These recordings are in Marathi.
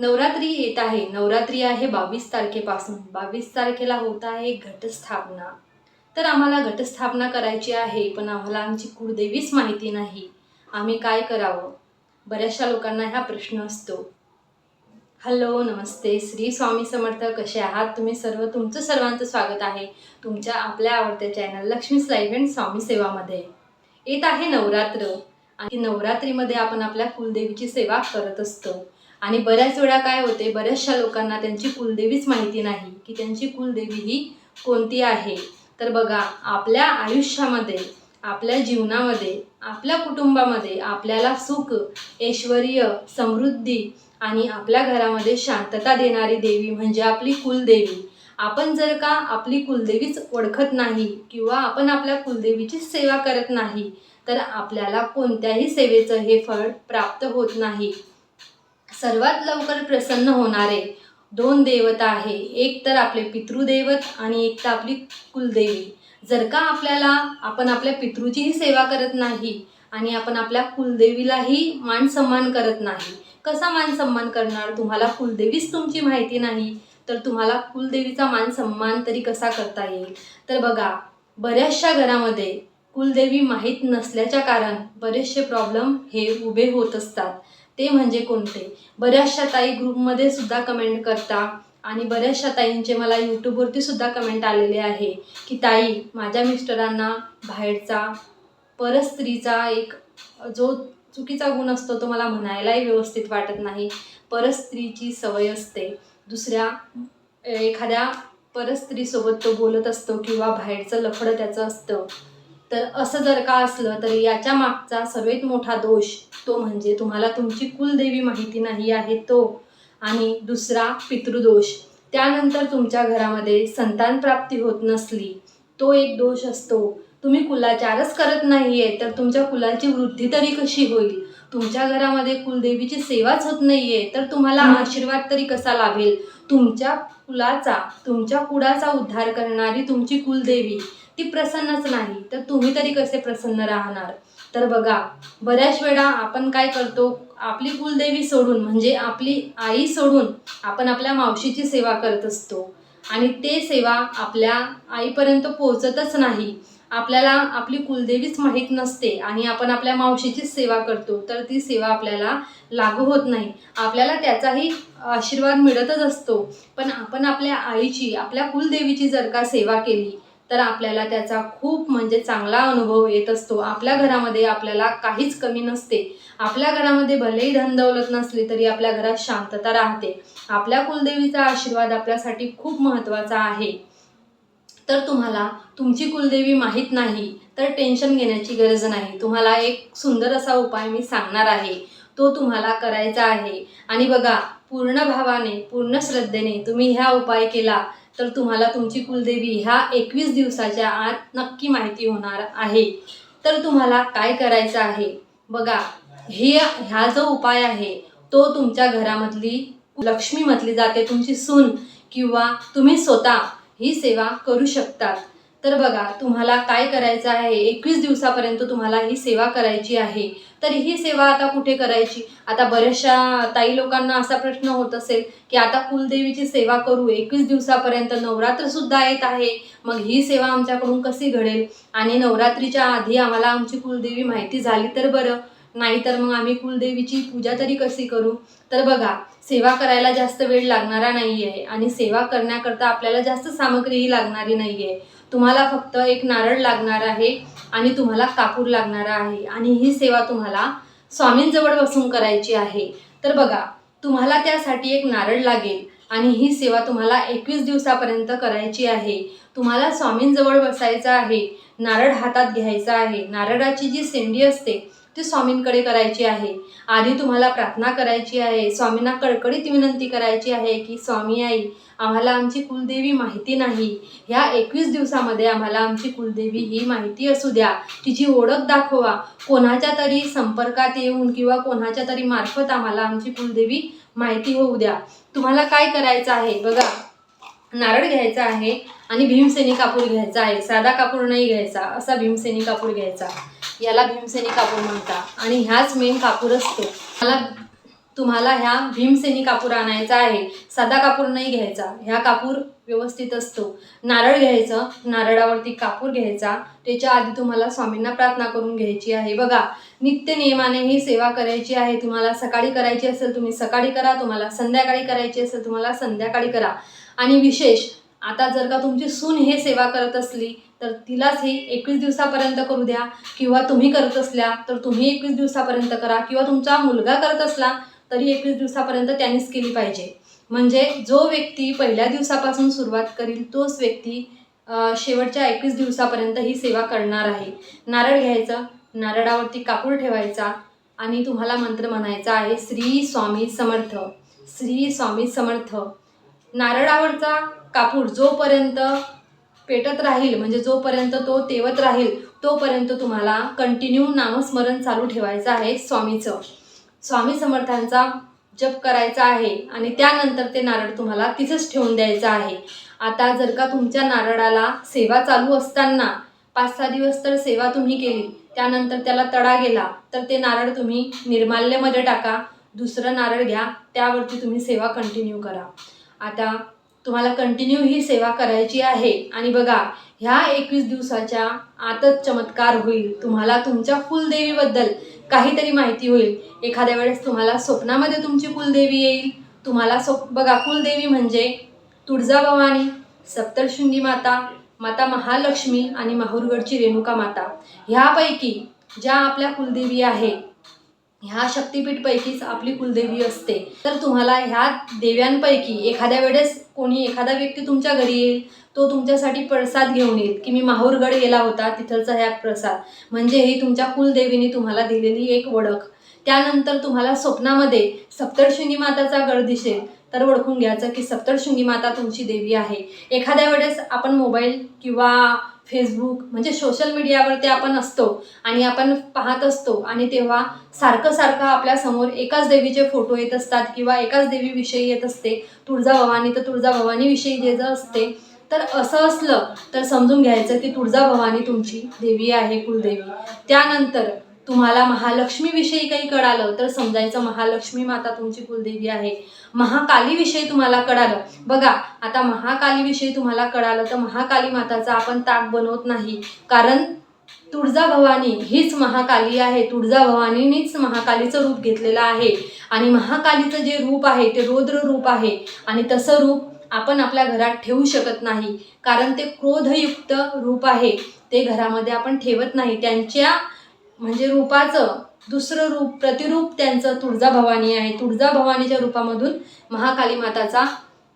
नवरात्री येत आहे. नवरात्री आहे बावीस तारखेपासून. बावीस तारखेला होत आहे घटस्थापना. तर आम्हाला घटस्थापना करायची आहे पण आम्हाला आमची कुळदेवीच माहिती नाही. आम्ही काय करावं? बऱ्याचशा लोकांना हा प्रश्न असतो. हॅलो नमस्ते. श्री स्वामी समर्थ कसे आहात? तुम्ही सर्व तुमचं सर्वांचं स्वागत आहे तुमच्या आपल्या आवडत्या चॅनल लक्ष्मी लाईव्ह अँड स्वामी सेवामध्ये. येत आहे नवरात्र. आणि नवरात्रीमध्ये आपण आपल्या कुलदेवीची सेवा करत असतो. आणि बऱ्याच वेळा काय होते बऱ्याचशा लोकांना त्यांची कुलदेवीच माहिती नाही की त्यांची कुलदेवी ही कोणती आहे. तर बघा आपल्या आयुष्यामध्ये आपल्या जीवनामध्ये आपल्या कुटुंबामध्ये आपल्याला सुख ऐश्वर्य समृद्धी आणि आपल्या घरामध्ये शांतता देणारी देवी म्हणजे आपली कुलदेवी. आपण जर का आपली कुलदेवीच ओळखत नाही किंवा आपण आपल्या कुलदेवीची सेवा करत नाही तर आपल्याला कोणत्याही सेवेचं हे फळ प्राप्त होत नाही. सर्वात लवकर प्रसन्न होणारे दोन देवता आहे. एक तर आपले पितृदैवत आणि एक तर आपली कुलदेवी. जर का आपल्याला आपण आपल्या पितृचीही सेवा करत नाही आणि आपण आपल्या कुलदेवीलाही मान सन्मान करत नाही कसा मान सन्मान करणार? तुम्हाला कुलदेवीच तुमची माहिती नाही तर तुम्हाला कुलदेवीचा मान सन्मान तरी कसा करता येईल? तर बघा बऱ्याचशा घरामध्ये कुलदेवी माहीत नसल्याच्या कारण बरेचसे प्रॉब्लेम हे उभे होत असतात. ते म्हणजे कोणते? बऱ्याचशा ताई ग्रुपमध्ये सुद्धा कमेंट करता आणि बऱ्याचशा ताईंचे मला यूट्यूबवरती सुद्धा कमेंट आलेले आहे की ताई माझ्या मिस्टरांना बाहेरचा परस्त्रीचा एक जो चुकीचा गुण असतो तो मला म्हणायलाही व्यवस्थित वाटत नाही. परस्त्रीची सवय असते. दुसऱ्या एखाद्या परस्त्रीसोबत तो बोलत असतो किंवा बाहेरचं लफडं त्याचं असतं. तर असं जर का असलं तर याच्या मागचा सर्वात मोठा दोष तो म्हणजे तुम्हाला तुमची कुलदेवी माहिती नाही आहे तो. आणि दुसरा पितृदोष. त्यानंतर तुमच्या घरामध्ये संतान प्राप्ती होत नसली तो एक दोष असतो. तुम्ही कुलाचारच करत नाही आहे तर तुमच्या कुलाची वृद्धी तरी कशी होईल? तुमच्या घरामध्ये कुलदेवीची सेवाच होत नाही आहे तर तुम्हाला आशीर्वाद तरी कसा लाभेल? तुमच्या कुलाचा तुमच्या कुळाचा उद्धार करणारी तुमची कुलदेवी ती प्रसन्नच नाही. तर तुम्ही तरी कसे प्रसन्न राहणार? तर बघा बऱ्याच वेळा आपण काय करतो आपली कुलदेवी सोडून म्हणजे आपली आई सोडून आपण आपल्या मावशीची सेवा करत असतो. आणि ते सेवा आपल्या आईपर्यंत पोहोचतच नाही. आपल्याला आपली कुलदेवीच माहीत नसते आणि आपण आपल्या मावशीचीच सेवा करतो तर ती सेवा आपल्याला लागू होत नाही. आपल्याला त्याचाही आशीर्वाद मिळतच असतो. पण आपण आपल्या आईची आपल्या कुलदेवीची जर का सेवा केली तर आपल्याला त्याचा खूप म्हणजे चांगला अनुभव येत असतो. आपल्या घरामध्ये आपल्याला काहीच कमी नसते. आपल्या घरामध्ये भलेही धन दौलत नसली तरी आपल्या घरात शांतता राहते. आपल्या कुलदेवीचा आशीर्वाद आपल्यासाठी खूप महत्त्वाचा आहे. तर तुम्हाला तुमची कुलदेवी माहीत नाही तर टेन्शन घेण्याची गरज नाही. तुम्हाला एक सुंदर असा उपाय मी सांगणार आहे. तो तुम्हाला करायचा आहे. आणि बघा पूर्ण भावाने पूर्ण श्रद्धेने तुम्ही ह्या उपाय केला. तर तुम्हाला तुमची कुलदेवी ह्या एकवीस दिवसाच्या आत नक्की माहिती होणार आहे. तर तुम्हाला काय करायचं आहे? बघा हे ह्या जो उपाय आहे तो तुमच्या घरामधली लक्ष्मी म्हटली जाते तुमची सून किंवा तुम्ही स्वतः ही सेवा करू शकतात. तर बघा तुम्हाला काय करायचं आहे? एकवीस दिवसापर्यंत तुम्हाला ही सेवा करायची आहे. तर ही सेवा आता कुठे करायची? आता बऱ्याचशा ताई लोकांना असा प्रश्न होत असेल की आता कुलदेवीची सेवा करू एकवीस दिवसापर्यंत नवरात्रसुद्धा येत आहे. मग ही सेवा आमच्याकडून कशी घडेल? आणि नवरात्रीच्या आधी आम्हाला आमची कुलदेवी माहिती झाली तर बरं. नाहीतर मग आम्ही कुलदेवीची पूजा तरी कशी करू? तर बघा सेवा करायला जास्त वेळ लागणारा नाही आहे आणि सेवा करण्याकरता आपल्याला जास्त सामग्रीही लागणारी नाही आहे तुम्हाला फक्त एक नारळ लागणार आहे आणि तुम्हाला कापूर लागणार आहे. आणि ही सेवा तुम्हाला स्वामींजवळ बसून करायची आहे. तर बघा तुम्हाला त्यासाठी एक नारळ लागेल आणि ही सेवा तुम्हाला एकवीस दिवसापर्यंत करायची आहे. तुम्हाला स्वामींजवळ बसायचं आहे नारळ हातात घ्यायचा आहे. नारळाची जी सेंडी असते ती स्वामींकडे करायची आहे. आधी तुम्हाला प्रार्थना करायची आहे. स्वामींना कडकडीत विनंती करायची आहे की स्वामी आई आम्हाला आमची कुलदेवी माहिती नाही. ह्या एकवीस दिवसामध्ये आम्हाला आमची कुलदेवी ही माहिती असू द्या. तिची ओळख दाखवा. कोणाच्या तरी संपर्कात येऊन किंवा कोणाच्या तरी मार्फत आम्हाला आमची कुलदेवी माहिती होऊ द्या. तुम्हाला काय करायचं आहे? बघा नारळ घ्यायचा आहे आणि भीमसेनी कापूर घ्यायचा आहे. साधा कापूर नाही घ्यायचा. असा भीमसेनी कापूर घ्यायचा. याला भीमसेनी कापूर म्हणतात. आणि ह्याच मेन कापूर असतो. मला तुम्हाला ह्या भीमसेनी कापूर आणायचा आहे. साधा कापूर नाही घ्यायचा. ह्या कापूर व्यवस्थित असतो. नारळ घ्यायचं. नारळावरती कापूर घ्यायचा. त्याच्या आधी तुम्हाला स्वामींना प्रार्थना करून घ्यायची आहे. बघा नित्य नियमाने ही सेवा करायची आहे. तुम्हाला सकाळी करायची असेल तुम्ही सकाळी करा. तुम्हाला संध्याकाळी करायची असेल तुम्हाला संध्याकाळी करा. आणि विशेष आता जर का तुमची सून हे सेवा करत असली तर तिलाच ही एकवीस दिवसापर्यंत करू द्या. किंवा तुम्ही करत असल्या तर तुम्ही एकवीस दिवसापर्यंत करा. किंवा तुमचा मुलगा करत असला तरी एकवीस दिवसापर्यंत त्यांनीच केली पाहिजे. म्हणजे जो व्यक्ती पहिल्या दिवसापासून सुरुवात करील तोच व्यक्ती शेवटच्या एकवीस दिवसापर्यंत ही सेवा करणार आहे. नारळ घ्यायचं नारळावरती कापूर ठेवायचा आणि तुम्हाला मंत्र म्हणायचा आहे श्री स्वामी समर्थ श्री स्वामी समर्थ. नारळावरचा कापूर जोपर्यंत पेटत राहील म्हणजे जोपर्यंत तो तेवत राहील तोपर्यंत तुम्हाला कंटिन्यू नामस्मरण चालू ठेवायचं आहे स्वामीचं. स्वामी समर्थांचा जप करायचा आहे आणि त्यानंतर ते नारळ तुम्हाला तिथंच ठेवून द्यायचं आहे. आता जर का तुमच्या नारळाला सेवा चालू असताना पाच सहा दिवस तर सेवा तुम्ही केली त्यानंतर त्याला तडा गेला तर ते नारळ तुम्ही निर्माल्यमध्ये टाका दुसरं नारळ घ्या त्यावरती तुम्ही सेवा कंटिन्यू करा. आता तुम्हाला कंटिन्यू ही सेवा करायची आहे. आणि बघा ह्या एकवीस दिवसाच्या आतच चमत्कार होईल. तुम्हाला तुमच्या कुलदेवीबद्दल काहीतरी माहिती होईल. एखाद्या वेळेस तुम्हाला स्वप्नामध्ये तुमची कुलदेवी येईल. तुम्हाला स्वप बघा कुलदेवी म्हणजे तुळजाभवानी सप्तशृंगी माता माता महालक्ष्मी आणि माहुरगडची रेणुका माता. ह्यापैकी ज्या आपल्या कुलदेवी आहे ह्या शक्तिपीठपैकीच आपली कुलदेवी असते. तर तुम्हाला ह्या देव्यांपैकी एखाद्या वेळेस कोणी एखादा व्यक्ती तुमच्या घरी येईल तो तुमच्यासाठी प्रसाद घेऊन येईल की मी माहूरगड गेला होता तिथलचा ह्या प्रसाद. म्हणजे ही तुमच्या कुलदेवीने तुम्हाला दिलेली एक ओळख. त्यानंतर तुम्हाला स्वप्नामध्ये सप्तशृंगी माताचा गड दिसेल. तर ओळखून घ्यायचं की सप्तशृंगी माता तुमची देवी आहे. एखाद्या वेळेस आपण मोबाईल किंवा फेसबुक म्हणजे सोशल मीडियावरती आपण असतो आणि आपण पाहत असतो. आणि तेव्हा सारखं सारखं आपल्यासमोर एकाच देवीचे फोटो येत असतात किंवा एकाच देवीविषयी येत असते. तुळजाभवानी तर तुळजाभवानीविषयी जे जर असते. तर असं असलं तर समजून घ्यायचं की तुळजाभवानी तुमची देवी आहे कुलदेवी. त्यानंतर तुम्हाला महालक्ष्मीविषयी काही कळालं तर समजायचं महालक्ष्मी माता तुमची कुलदेवी आहे. महाकालीविषयी तुम्हाला कळालं. बघा आता महाकालीविषयी तुम्हाला कळालं तर महाकाली माताचा आपण ताक बनवत नाही. कारण तुळजाभवानी हीच महाकाली आहे. तुळजाभवानीनीच महाकालीचं रूप घेतलेलं आहे. आणि महाकालीचं जे रूप आहे ते रौद्र रूप आहे. आणि तसं रूप आपण आपल्या घरात ठेवू शकत नाही. कारण ते क्रोधयुक्त रूप आहे. ते घरामध्ये आपण ठेवत नाही. त्यांच्या म्हणजे रूपाचं दुसरं रूप प्रतिरूप त्यांचं तुळजाभवानी आहे. तुळजाभवानीच्या रूपामधून महाकाली माताचा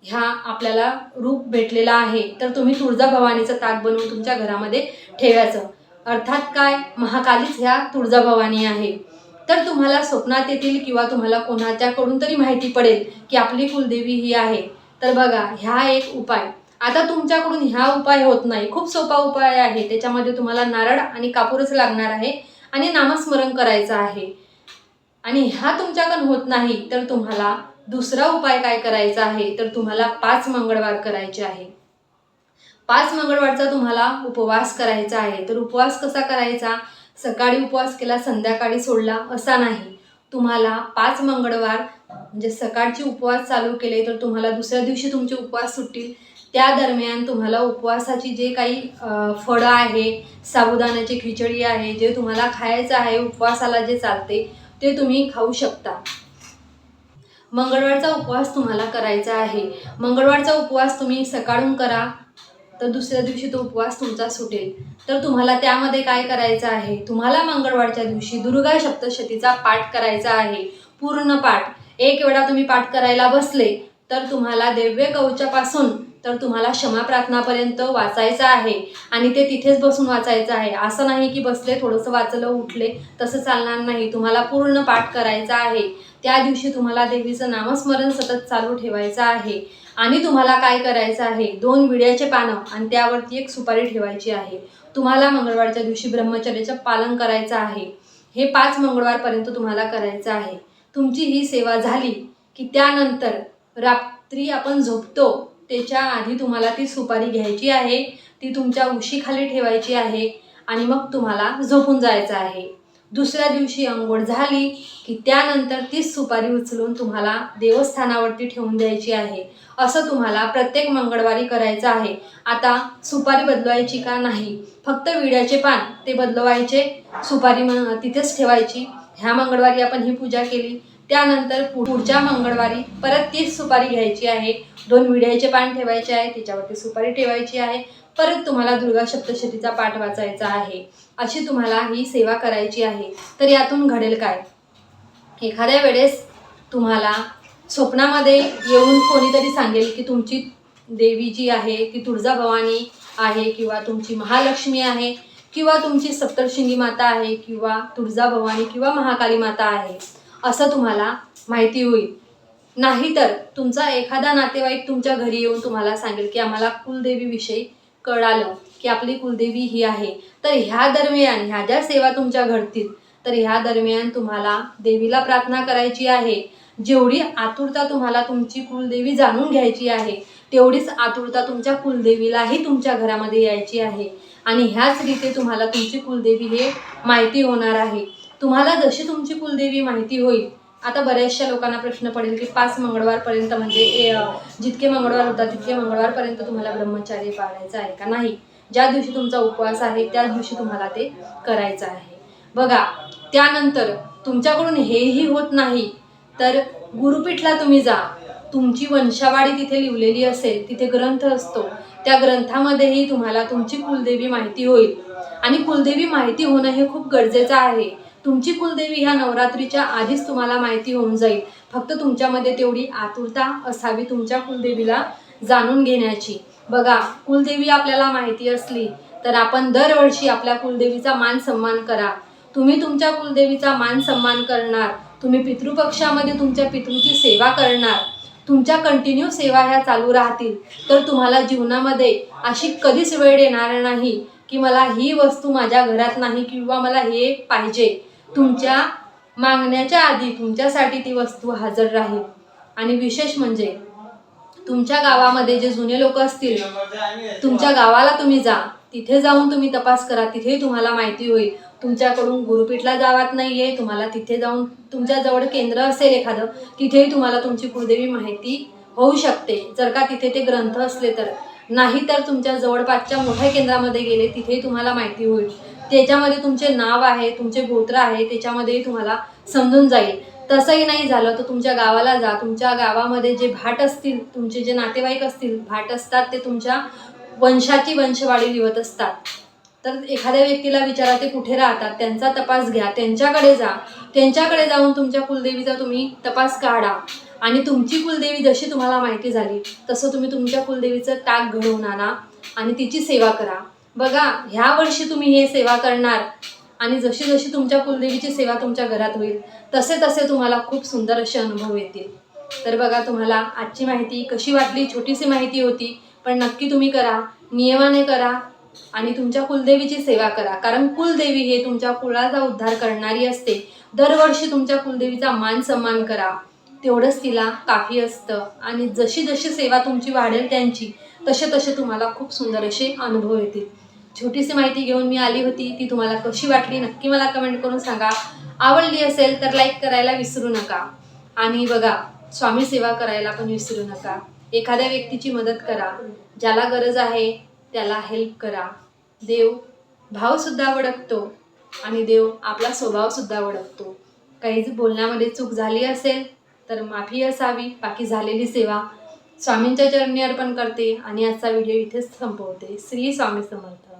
ह्या आपल्याला रूप भेटलेला आहे. तर तुम्ही तुळजाभवानीचं ताक बनवून तुमच्या घरामध्ये ठेवायचं. अर्थात काय? महाकालीच ह्या तुळजाभवानी आहे. तर तुम्हाला स्वप्नात येतील किंवा तुम्हाला कोणाच्याकडून तरी माहिती पडेल की आपली कुलदेवी ही आहे. तर बघा ह्या एक उपाय. आता तुमच्याकडून ह्या उपाय होत नाही. खूप सोपा उपाय आहे. त्याच्यामध्ये तुम्हाला नारळ आणि कापूरच लागणार आहे. आणि नामस्मरण करायचं आहे. आणि ह्या तुमच्याकडून होत नाही तर तुम्हाला दुसरा उपाय काय करायचा आहे? तर तुम्हाला पाच मंगळवार करायचे आहे. पाच मंगळवारचा तुम्हाला उपवास करायचा आहे. तर उपवास कसा करायचा? सकाळी उपवास केला संध्याकाळी सोडला असा नाही. तुम्हाला पाच मंगळवार म्हणजे सकाळचे उपवास चालू केले तर तुम्हाला दुसऱ्या दिवशी तुमचे उपवास सुटतील. त्या दरम्यान तुम्हाला उपवासाची जे काही फळं आहे साबुदाण्याची खिचडी आहे जे तुम्हाला खायचं आहे उपवासाला जे चालते ते तुम्ही खाऊ शकता. मंगळवारचा उपवास तुम्हाला करायचा आहे. मंगळवारचा उपवास तुम्ही सकाळून करा तर दुसऱ्या दिवशी तो उपवास तुमचा सुटेल. तर तुम्हाला त्यामध्ये काय करायचं आहे? तुम्हाला मंगळवारच्या दिवशी दुर्गा सप्तशतीचा पाठ करायचा आहे. पूर्ण पाठ. एक वेळा तुम्ही पाठ करायला बसले तर तुम्हाला दिव्य कवचापासून तर तुम्हाला क्षमा प्रार्थनापर्यंत वाचायचं आहे आणि ते तिथेच बसून वाचायचं आहे. असं नाही की बसले थोडंसं वाचलं उठले तसं चालणार नाही. तुम्हाला पूर्ण पाठ करायचा आहे. त्या दिवशी तुम्हाला देवीचं नामस्मरण सतत चालू ठेवायचं आहे. आणि तुम्हाला काय करायचं आहे? दोन विड्याचे पानं आणि त्यावरती एक सुपारी ठेवायची आहे. तुम्हाला मंगळवारच्या दिवशी ब्रह्मचर्याचं पालन करायचं आहे. हे पाच मंगळवारपर्यंत तुम्हाला करायचं आहे. तुमची ही सेवा झाली की त्यानंतर रात्री आपण झोपतो. त्याच्या आधी तुम्हाला ती सुपारी घ्यायची आहे ती तुमच्या उशीखाली ठेवायची आहे आणि मग तुम्हाला झोपून जायचं आहे. दुसऱ्या दिवशी अंघोळ झाली की त्यानंतर तीच सुपारी उचलून तुम्हाला देवस्थानावरती ठेवून द्यायची आहे. असं तुम्हाला प्रत्येक मंगळवारी करायचं आहे. आता सुपारी बदलवायची का नाही? फक्त विड्याचे पान ते बदलवायचे. सुपारी म तिथेच ठेवायची. ह्या मंगळवारी आपण ही पूजा केली. त्यानंतर पुढच्या मंगळवारी परत तीच सुपारी घ्यायची आहे. दोन विड्याचे पान ठेवायचे आहे त्याच्यावरती सुपारी ठेवायची आहे. परत तुम्हाला दुर्गा सप्तशतीचा पाठ वाचायचा आहे. अशी तुम्हाला ही सेवा करायची आहे. तर यातून घडेल काय? एखाद्या वेळेस तुम्हाला स्वप्नामध्ये येऊन कोणीतरी सांगेल की तुमची देवी जी आहे ती तुळजाभवानी आहे किंवा तुमची महालक्ष्मी आहे किंवा तुमची सप्तशृंगी माता आहे किंवा तुळजाभवानी किंवा महाकाली माता आहे. असं तुम्हाला माहिती होईल. नाहीतर तुमचा एखादा नातेवाईक तुमच्या घरी येऊन तुम्हाला सांगेल की आम्हाला कुलदेवीविषयी कळालं की आपली कुलदेवी ही आहे. तर ह्या दरम्यान ह्या ज्या सेवा तुमच्या घडतील तर ह्या दरम्यान तुम्हाला देवीला प्रार्थना करायची आहे. जेवढी आतुरता तुम्हाला तुमची कुलदेवी जाणून घ्यायची आहे तेवढीच आतुरता तुमच्या कुलदेवीलाही तुमच्या घरामध्ये यायची आहे. आणि ह्याच रीते तुम्हाला तुमची कुलदेवी हे माहिती होणार आहे. तुम्हाला जशी तुमची कुलदेवी माहिती होईल आता बऱ्याचशा लोकांना प्रश्न पडेल की पाच मंगळवारपर्यंत म्हणजे ए, जितके मंगळवार होतात तितके मंगळवारपर्यंत तुम्हाला ब्रह्मचार्य पाळायचं आहे का? नाही. ज्या दिवशी तुमचा उपवास आहे त्या दिवशी तुम्हाला ते करायचं आहे. बघा त्यानंतर तुमच्याकडून हेही होत नाही तर गुरुपीठला तुम्ही जा. तुमची वंशावाडी तिथे लिहिलेली असेल तिथे ग्रंथ असतो. त्या ग्रंथामध्येही तुम्हाला तुमची कुलदेवी माहिती होईल. आणि कुलदेवी माहिती होणं हे खूप गरजेचं आहे. तुमची कुलदेवी ह्या नवरात्रीच्या आधीच तुम्हाला माहिती होऊन जाईल. फक्त तुमच्यामध्ये तेवढी आतुरता असावी तुमच्या कुलदेवीला जाणून घेण्याची. बघा कुलदेवी आपल्याला माहिती असली तर आपण दरवर्षी आपल्या कुलदेवीचा मान सन्मान करा. तुम्ही तुमच्या कुलदेवीचा मान सन्मान करणार. तुम्ही पितृपक्षामध्ये तुमच्या पितृची सेवा करणार. तुमच्या कंटिन्यू सेवा ह्या चालू राहतील. तर तुम्हाला जीवनामध्ये अशी कधीच वेळ येणार नाही की मला ही वस्तू माझ्या घरात नाही किंवा मला हे पाहिजे. तुमच्या मागण्याच्या आधी तुमच्यासाठी ती वस्तू हजर राहील. आणि विशेष म्हणजे तुमच्या गावामध्ये जे जुने लोक असतील तुमच्या गावाला तुम्ही जा. तिथे जाऊन तुम्ही तपास करा. तिथेही तुम्हाला माहिती होईल. तुमच्याकडून गुरुपीठला जावात नाही आहे तुम्हाला तिथे जाऊन तुमच्याजवळ केंद्र असेल एखादं तिथेही तुम्हाला तुमची कुलदेवी माहिती होऊ शकते. जर का तिथे ते ग्रंथ असले तर. नाही तर तुमच्या जवळपासच्या मोठ्या केंद्रामध्ये गेले तिथेही तुम्हाला माहिती होईल. त्याच्यामध्ये तुमचे नाव आहे तुमचे गोत्र आहे त्याच्यामध्येही तुम्हाला समजून जाईल. तसंही नाही झालं तर तुमच्या गावाला जा. तुमच्या गावामध्ये जे भाट असतील तुमचे जे नातेवाईक असतील भाट असतात ते तुमच्या वंशाची वंशवाडी लिहत असतात. तर एखाद्या व्यक्तीला विचारा ते कुठे राहतात? त्यांचा तपास घ्या. त्यांच्याकडे जा. त्यांच्याकडे जाऊन तुमच्या कुलदेवीचा तुम्ही तपास काढा. आणि तुमची कुलदेवी जशी तुम्हाला माहिती झाली तसं तुम्ही तुमच्या कुलदेवीचं ताक घडवून आणा आणि तिची सेवा करा. बघा ह्या वर्षी तुम्ही हे सेवा करणार आणि जशी जशी तुमच्या कुलदेवीची सेवा तुमच्या घरात होईल तसे तसे तुम्हाला खूप सुंदर असे अनुभव येतील. तर बघा तुम्हाला आजची माहिती कशी वाटली? छोटीशी माहिती होती पण नक्की तुम्ही करा नियमाने करा आणि तुमच्या कुलदेवीची सेवा करा. कारण कुलदेवी हे तुमच्या कुळाचा उद्धार करणारी असते. दरवर्षी तुमच्या कुलदेवीचा मान सन्मान करा. तेवढंच तिला काफी असतं. आणि जशी जशी सेवा तुमची वाढेल त्यांची तसे तसे तुम्हाला खूप सुंदर असे अनुभव येतील. छोटीशी माहिती घेऊन मी आली होती. ती तुम्हाला कशी वाटली नक्की मला कमेंट करून सांगा. आवडली असेल तर लाईक करायला विसरू नका. आणि बघा स्वामी सेवा करायला पण विसरू नका. एखाद्या व्यक्तीची मदत करा. ज्याला गरज आहे त्याला हेल्प करा. देव भावसुद्धा ओळखतो आणि देव आपला स्वभावसुद्धा ओळखतो काही बोलण्यामध्ये चूक झाली असेल तर माफी असावी. बाकी झालेली सेवा स्वामींच्या चरणी अर्पण करते. आणि आजचा व्हिडिओ इथेच संपवते. श्री स्वामी समर्थ.